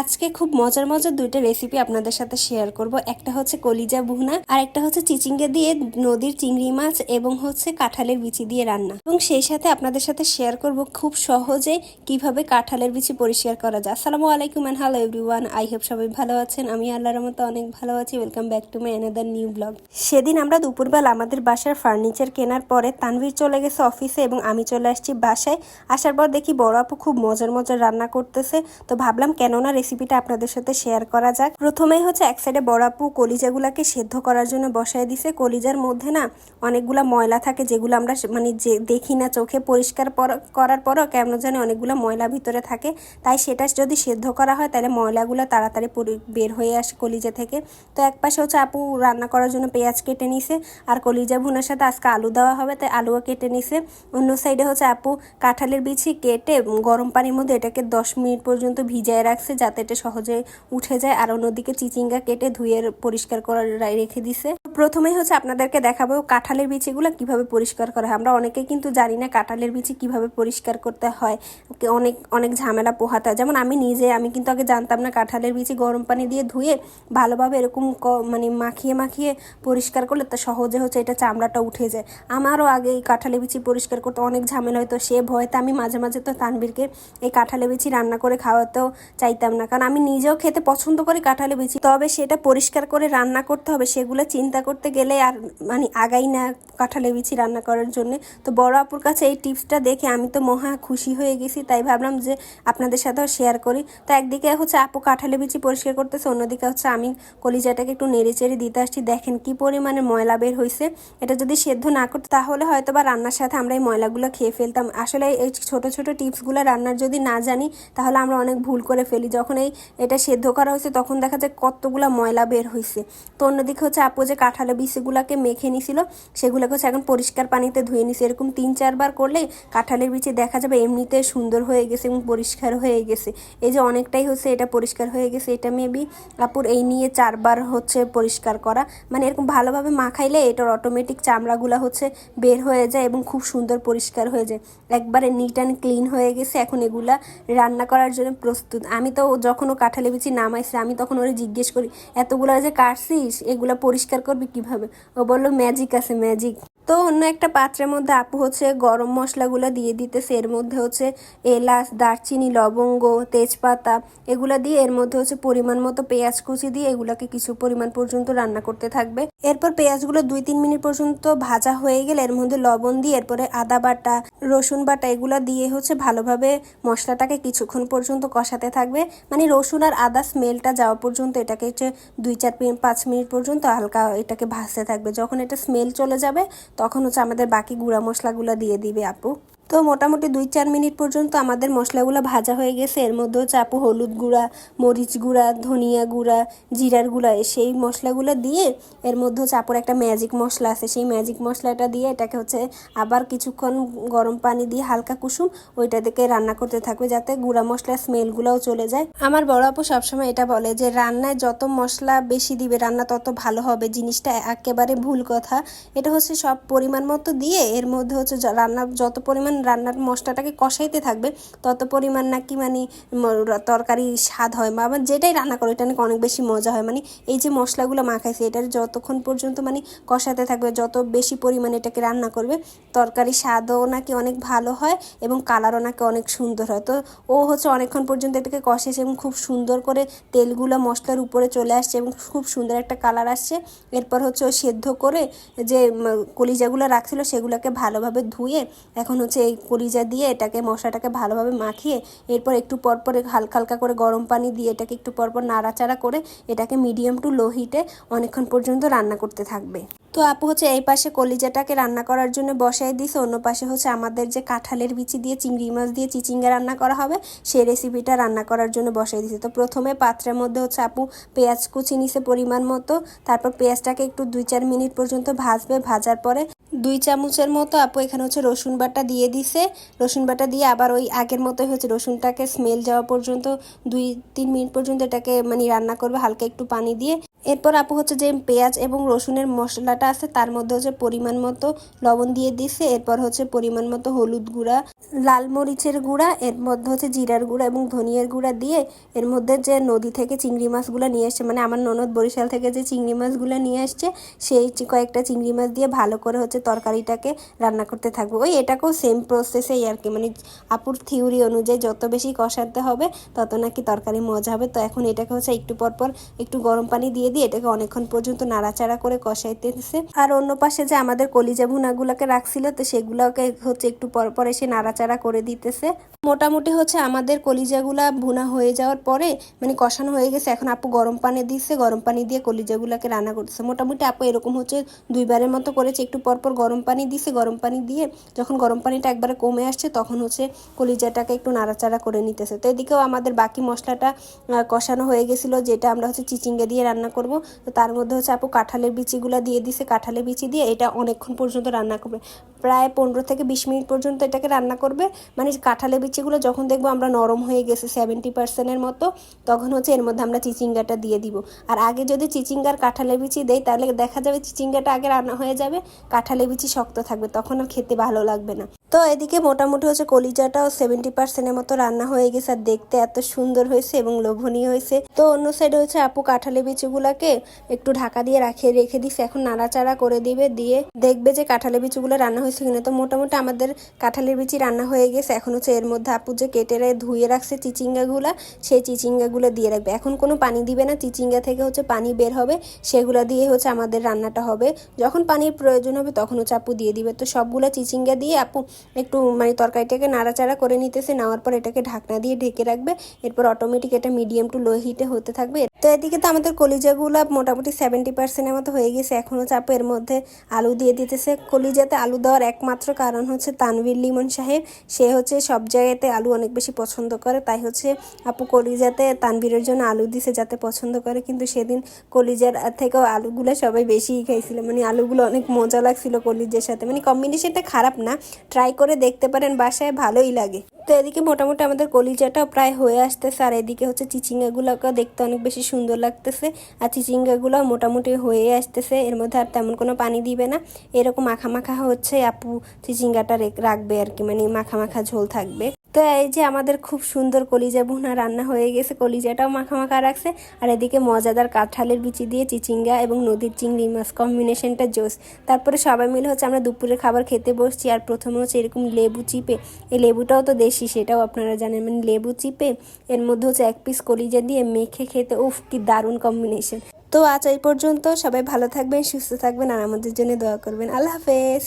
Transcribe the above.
আজকে খুব মজার মজার দুইটা রেসিপি আপনাদের সাথে শেয়ার করব। একটা হচ্ছে কলিজা ভুনা, আর একটা হচ্ছে চিচিঙ্গে দিয়ে নদীর চিংড়ি মাছ এবং হচ্ছে কাঁঠালের বিচি দিয়ে রান্না। এবং সেই সাথে আপনাদের সাথে শেয়ার করব খুব সহজে কীভাবে কাঁঠালের বিচি পরিষ্কার করা যায়। আসসালামু আলাইকুম and hello everyone I hope সবাই ভালো আছেন। আমি আল্লাহর মতো অনেক ভালো আছি। Welcome back to my another new blog সেদিন আমরা দুপুরবেলা আমাদের বাসার ফার্নিচার কেনার পরে তানভীর চলে গেছে অফিসে এবং আমি চলে আসছি বাসায়। আসার পর দেখি বড় আপু খুব মজার মজার রান্না করতেছে। তো ভাবলাম কেননা রেসিপিটা আপনাদের সাথে শেয়ার করা যাক। প্রথমেই হচ্ছে এক সাইডে বড় আপু কলিজাগুলাকে সেদ্ধ করার জন্য বসায় দিছে। কলিজার মধ্যে না অনেকগুলা ময়লা থাকে যেগুলো আমরা মানে যে দেখি না চোখে পরিষ্কার করার পরও কেমন জানি অনেকগুলো ময়লা ভিতরে থাকে। তাই সেটা যদি সেদ্ধ করা হয় তাহলে ময়লাগুলো তাড়াতাড়ি বের হয়ে আসে কলিজা থেকে। তো এক পাশে হচ্ছে আপু রান্না করার জন্য পেঁয়াজ কেটে নিছে আর কলিজা ভুনার সাথে আজকে আলু দেওয়া হবে তাই আলুও কেটে নিছে। অন্য সাইডে হচ্ছে আপু কাঁঠালের বিচি কেটে গরম পানির মধ্যে এটাকে দশ মিনিট পর্যন্ত ভিজায় রাখছে যাতে এটা সহজে উঠে যায় আর অন্যদিকে চিচিঙ্গা কেটে ধুয়ে পরিষ্কার করার রেখে দিছে। প্রথমেই হচ্ছে আপনাদেরকে দেখাবো কাঁঠালের বিচিগুলো কীভাবে পরিষ্কার করা হয়। আমরা অনেকে কিন্তু জানি না কাঁঠালের বিচি কীভাবে পরিষ্কার করতে হয়। অনেক অনেক ঝামেলা পোহাতে হয়। যেমন আমি নিজে, আমি কিন্তু আগে জানতাম না কাঁঠালের বিচি গরম পানি দিয়ে ধুয়ে ভালোভাবে এরকম মানে মাখিয়ে মাখিয়ে পরিষ্কার করলে তা সহজে হচ্ছে এটা চামড়াটা উঠে যায়। আমারও আগে এই কাঁঠালের বিচি পরিষ্কার করতে অনেক ঝামেলা হতো। সে ভয়তে আমি মাঝে মাঝে তো তানবীরকে এই কাঁঠালে বিচি রান্না করে খাওয়াতেও চাইতাম না। কারণ আমি নিজেও খেতে পছন্দ করি কাঁঠালে বিচি। তবে সেটা পরিষ্কার করে রান্না করতে হবে, সেগুলো চিন্তা করতে গেলে আর মানে আগাই না কাঁঠালে বিচি রান্না করার জন্য। তো বড় আপুর কাছে এই টিপসটা দেখে আমি তো মহা খুশি হয়ে গেছি, তাই ভাবলাম যে আপনাদের সাথেও শেয়ার করি। তো একদিকে হচ্ছে আপু কাঁঠালে বিচি পরিষ্কার করতেছে, অন্যদিকে হচ্ছে আমি কলিজাটাকে একটু নেড়ে চেড়ে দিতে আসছি। দেখেন কি পরিমাণে ময়লা বের হয়েছে এটা যদি সেদ্ধ না করতো, তাহলে হয়তো বা রান্নার সাথে আমরা এই ময়লাগুলো খেয়ে ফেলতাম। আসলে এই ছোট ছোট টিপসগুলো রান্নার যদি না জানি, তাহলে আমরা অনেক ভুল করে ফেলি। যখন এই এটা সেদ্ধ করা হয়েছে, তখন দেখা যায় কতগুলো ময়লা বের হয়েছে তো অন্যদিকে হচ্ছে আপু যে কাঁঠালে বিচিগুলোকে মেখে নিছিল, সেগুলোকে হচ্ছে এখন পরিষ্কার পানিতে ধুয়ে নিছে। এরকম তিন, চারবার করলে কাঁঠালের বিচি দেখা যাবে এমনিতে সুন্দর হয়ে গেছে এবং পরিষ্কার হয়ে গেছে। এই যে অনেকটাই হচ্ছে এটা পরিষ্কার হয়ে গেছে, এটা মেবি আপুর এই নিয়ে চারবার হচ্ছে পরিষ্কার করা। মানে এরকম ভালোভাবে মাখাইলে এটার অটোমেটিক চামড়াগুলো হচ্ছে বের হয়ে যায় এবং খুব সুন্দর পরিষ্কার হয়ে যায়। একবারে নিট অ্যান্ড ক্লিন হয়ে গেছে, এখন এগুলা রান্না করার জন্য প্রস্তুত। আমি তো যখন ও কাঁঠালে বিচি নামাইছে, আমি তখন ওরে জিজ্ঞেস করি, এতগুলো যে কাটছিস, এগুলো পরিষ্কার করবি কীভাবে? ও বলল ম্যাজিক আছে ম্যাজিক তো অন্য একটা পাত্রের মধ্যে আপু হচ্ছে গরম মশলাগুলো দিয়ে দিতেছে। এর মধ্যে হচ্ছে এলাচ, দারচিনি, লবঙ্গ, তেজপাতা, এগুলো দিয়ে এর মধ্যে হচ্ছে পরিমাণ মতো পেঁয়াজ কুচি দিয়ে এগুলোকে কিছু পরিমাণ পর্যন্ত রান্না করতে থাকবে। এরপর পেঁয়াজগুলো দুই তিন মিনিট পর্যন্ত ভাজা হয়ে গেলে এর মধ্যে লবণ দিয়ে এরপরে আদা বাটা, রসুন বাটা এগুলো দিয়ে হচ্ছে ভালোভাবে মশলাটাকে কিছুক্ষণ পর্যন্ত কষাতে থাকবে। মানে রসুন আর আদা স্মেলটা যাওয়া পর্যন্ত এটাকে হচ্ছে দুই চার পাঁচ মিনিট পর্যন্ত হালকা এটাকে ভাজতে থাকবে। যখন এটা স্মেল চলে যাবে তখন হচ্ছে আমাদের বাকি গুঁড়া মশলাগুলো দিয়ে দিবে আপু। তো মোটামুটি দুই চার মিনিট পর্যন্ত আমাদের মশলাগুলো ভাজা হয়ে গেছে। এর মধ্যে হচ্ছে আপু হলুদ গুঁড়া, মরিচ গুঁড়া, ধনিয়া গুঁড়া, জিরার গুঁড়া সেই মশলাগুলো দিয়ে এর মধ্যে হচ্ছে আপুর একটা ম্যাজিক মশলা আছে। সেই ম্যাজিক মশলাটা দিয়ে এটাকে হচ্ছে আবার কিছুক্ষণ গরম পানি দিয়ে হালকা কুসুম ওইটা থেকে রান্না করতে থাকবে যাতে গুঁড়া মশলার স্মেলগুলোও চলে যায়। আমার বড় আপু সবসময় এটা বলে যে, রান্নায় যত মশলা বেশি দিবে, রান্না তত ভালো হবে। জিনিসটা একেবারে ভুল কথা। এটা হচ্ছে সব পরিমাণ মতো দিয়ে এর মধ্যে হচ্ছে রান্না যত পরিমাণ রান্নার মশলাটাকে কষাইতে থাকবে, তত পরিমাণ নাকি মানে তরকারি স্বাদ হয় বা আবার যেটাই রান্না করো, এটা নাকি অনেক বেশি মজা হয়। মানে এই যে মশলাগুলো মাখাইছে, এটার যতক্ষণ পর্যন্ত মানে কষাতে থাকবে, যত বেশি পরিমাণে এটাকে রান্না করবে, তরকারি স্বাদও নাকি অনেক ভালো হয় এবং কালারও নাকি অনেক সুন্দর হয়। তো ও হচ্ছে অনেকক্ষণ পর্যন্ত এটাকে কষেছে এবং খুব সুন্দর করে তেলগুলো মশলার উপরে চলে আসছে এবং খুব সুন্দর একটা কালার আসছে। এরপর হচ্ছে ও সেদ্ধ করে যে কলিজাগুলো রাখছিল, সেগুলোকে ভালোভাবে ধুয়ে এখন হচ্ছে এই কলিজা দিয়ে এটাকে মশলাটাকে ভালোভাবে মাখিয়ে এরপর একটু পর পর হালকা হালকা করে গরম পানি দিয়ে এটাকে একটু পর পর নাড়াচাড়া করে এটাকে মিডিয়াম টু লো হিটে অনেকক্ষণ পর্যন্ত রান্না করতে থাকবে। তো আপু হচ্ছে এই পাশে কলিজাটাকে রান্না করার জন্য বসাই দিছে। অন্য পাশে হচ্ছে আমাদের যে কাঁঠালের বিচি দিয়ে, চিংড়ি মাছ দিয়ে চিচিঙ্গা রান্না করা হবে সেই রেসিপিটা রান্না করার জন্য বসাই দিছে। তো প্রথমে পাত্রের মধ্যে হচ্ছে আপু পেঁয়াজ কুচি নিছে পরিমাণ মতো, তারপর পেঁয়াজটাকে একটু দুই চার মিনিট পর্যন্ত ভাজবে। ভাজার পরে দুই চামচের মতো আপু এখানে হচ্ছে রসুন বাটা দিয়ে দিছে। রসুন বাটা দিয়ে আবার ওই আগের মতোই হচ্ছে রসুনটাকে স্মেল যাওয়া পর্যন্ত দুই, তিন মিনিট পর্যন্ত এটাকে মানে রান্না করবে, হালকা একটু পানি দিয়ে। এরপর আপু হচ্ছে যে পেঁয়াজ এবং রসুনের মশলাটা আছে, তার মধ্যে হচ্ছে পরিমাণ মতো লবণ দিয়ে দিছে, এরপর হচ্ছে পরিমাণ মতো হলুদ গুঁড়া, লাল মরিচের গুঁড়া, এর মধ্যে হচ্ছে জিরার গুঁড়া এবং ধনিয়ার গুঁড়া দিয়ে এর মধ্যে যে নদী থেকে চিংড়ি মাছগুলো নিয়ে আসছে মানে আমার ননদ বরিশাল থেকে যে চিংড়ি মাছগুলো নিয়ে আসছে, সেই কয়েকটা চিংড়ি মাছ দিয়ে ভালো করে হচ্ছে তরকারিটাকে রান্না করতে থাকব। ওই এটাকেও সেম প্রসেসেই আর কি মানে আপুর থিওরি অনুযায়ী যত বেশি কষাতে হবে, তত নাকি তরকারি মজা হবে। তো এখন এটাকে হচ্ছে একটু পর পর একটু গরম পানি দিয়ে দিয়ে এটাকে অনেকক্ষণ পর্যন্ত নাড়াচাড়া করে কষাইতেছে। আর অন্য পাশে যে আমাদের কলিজা ভুনাগুলোকে রাখছিল, তো সেগুলোকে হচ্ছে একটু পর পর এসে নাড়াচাড়া করে দিতেছে। মোটামুটি হচ্ছে আমাদের কলিজাগুলা ভুনা হয়ে যাওয়ার পরে মানে কষানো হয়ে গেছে। এখন আপু গরম পানি দিচ্ছে গরম পানি দিয়ে কলিজাগুলাকে রান্না করতেছে। মোটামুটি আপু এরকম হচ্ছে দুইবারের মতো করেছে, একটু পর পর গরম পানি দিছে, গরম পানি দিয়ে যখন গরম পানিটা একবারে কমে আসছে, তখন হচ্ছে কলিজাটাকে একটু নাড়াচাড়া করে নিতেছে। তো এদিকেও আমাদের বাকি মশলাটা কষানো হয়ে গেছিল, যেটা আমরা হচ্ছে চিচিঙ্গা দিয়ে রান্না করব। তো তার মধ্যে হচ্ছে আপু কাঁঠালের বিচিগুলো দিয়ে দিছে, কাঁঠালের বিচি দিয়ে এটা অনেকক্ষণ পর্যন্ত রান্না করবে। প্রায় পনেরো থেকে বিশ মিনিট পর্যন্ত এটাকে রান্না করবে। মানে কাঁঠালের বিচিগুলো যখন দেখব আমরা নরম হয়ে গেছে সেভেন্টি পার্সেন্টের মতো, তখন হচ্ছে এর মধ্যে আমরা চিচিঙ্গাটা দিয়ে দিব। আর আগে যদি চিচিঙ্গার কাঁঠালের বিচি দেই, তাহলে দেখা যাবে চিচিঙ্গাটা আগে রান্না হয়ে যাবে কাঁঠালের বিচি শক্ত থাকবে, তখন আর খেতে ভালো লাগবে না। তো এদিকে মোটামুটি হচ্ছে কলিজাটাও সেভেন্টি পার্সেন্টের মতো রান্না হয়ে গেছে, আর দেখতে এত সুন্দর হয়েছে এবং লোভনীয় হয়েছে। তো অন্য সাইডে হচ্ছে আপু কাঁঠালের বিচিগুলাকে একটু ঢাকা দিয়ে রাখে, রেখে দিছে, এখন নাড়াচাড়া করে দিবে, দিয়ে দেখবে যে কাঁঠালের বিচিগুলো রান্না হয়েছে কিনা। তো মোটামুটি আমাদের কাঁঠালের বিচি রান্না হয়ে গেছে, এখন হচ্ছে এর মধ্যে আপু যে কেটে ধুয়ে রাখছে চিচিঙ্গাগুলা, সেই চিচিঙ্গাগুলো দিয়ে রাখবে। এখন কোনো পানি দিবে না, চিচিঙ্গা থেকে হচ্ছে পানি বের হবে, সেগুলো দিয়ে হচ্ছে আমাদের রান্নাটা হবে। যখন পানির প্রয়োজন হবে তখন হচ্ছে আপু দিয়ে দিবে। তো সবগুলো চিচিঙ্গা দিয়ে আপু একটু মানে তরকারিটাকে নাড়াচাড়া করে নিতেছে, নেওয়ার পর এটাকে ঢাকনা দিয়ে ঢেকে রাখবে। এরপর অটোমেটিক এটা মিডিয়াম টু লো হিটে হতে থাকবে। তো এদিকে তো আমাদের কলিজাগুলো মোটামুটি সেভেন্টি পার্সেন্টের মতো হয়ে গেছে। এখন হচ্ছে আপু এর মধ্যে আলু দিয়ে দিতেছে। কলিজাতে আলু দেওয়ার একমাত্র কারণ হচ্ছে তানভীর লিমন সাহেব। সে হচ্ছে সব জায়গাতে আলু অনেক বেশি পছন্দ করে। তাই হচ্ছে আপু কলিজাতে তানভীরের জন্য আলু দিছে যাতে পছন্দ করে। কিন্তু সেদিন কলিজার থেকেও আলুগুলো সবাই বেশিই খাইছিল। মানে আলুগুলো অনেক মজা লাগছিল কলিজের সাথে। মানে কম্বিনেশনটা খারাপ না। ট্রাই করে দেখতে পারেন, বাসায় ভালোই লাগে। তো এদিকে মোটামুটি আমাদের কলিজাটাও প্রায় হয়ে আসতেছে। আর এদিকে হচ্ছে চিচিঙ্গাগুলোকে দেখতে অনেক বেশি সুন্দর লাগতেছে। আর চিচিঙ্গাগুলো মোটামুটি হয়ে আসতেছে। এর মধ্যে আর তেমন কোনো পানি দিবে না। এরকম মাখা মাখা হচ্ছে আপু চিচিঙ্গাটা রেখ- রাখবে আর কি। মানে মাখা মাখা ঝোল থাকবে। তো এই যে আমাদের খুব সুন্দর কলিজা ভুনা রান্না হয়ে গেছে, কলিজাটাও মাখা মাখা রাখছে। আর এদিকে মজাদার কাঁঠালের বিচি দিয়ে চিচিঙ্গা এবং নদীর চিংড়ি মাছ কম্বিনেশনটা জোস। তারপরে সবাই মিলে হচ্ছে আমরা দুপুরের খাবার খেতে বসছি, আর প্রথমে হচ্ছে এরকম লেবু চিপে, এই লেবুটাও তো দেশি, সেটাও আপনারা জানেন মানে লেবু চিপে এর মধ্যে হচ্ছে এক পিস কলিজা দিয়ে মেখে খেতে, উফ, কি দারুণ কম্বিনেশন তো আজ এই পর্যন্ত সবাই ভালো থাকবেন, সুস্থ থাকবেন, আর আমাদের জন্য দোয়া করবেন। আল্লাহ হাফেজ।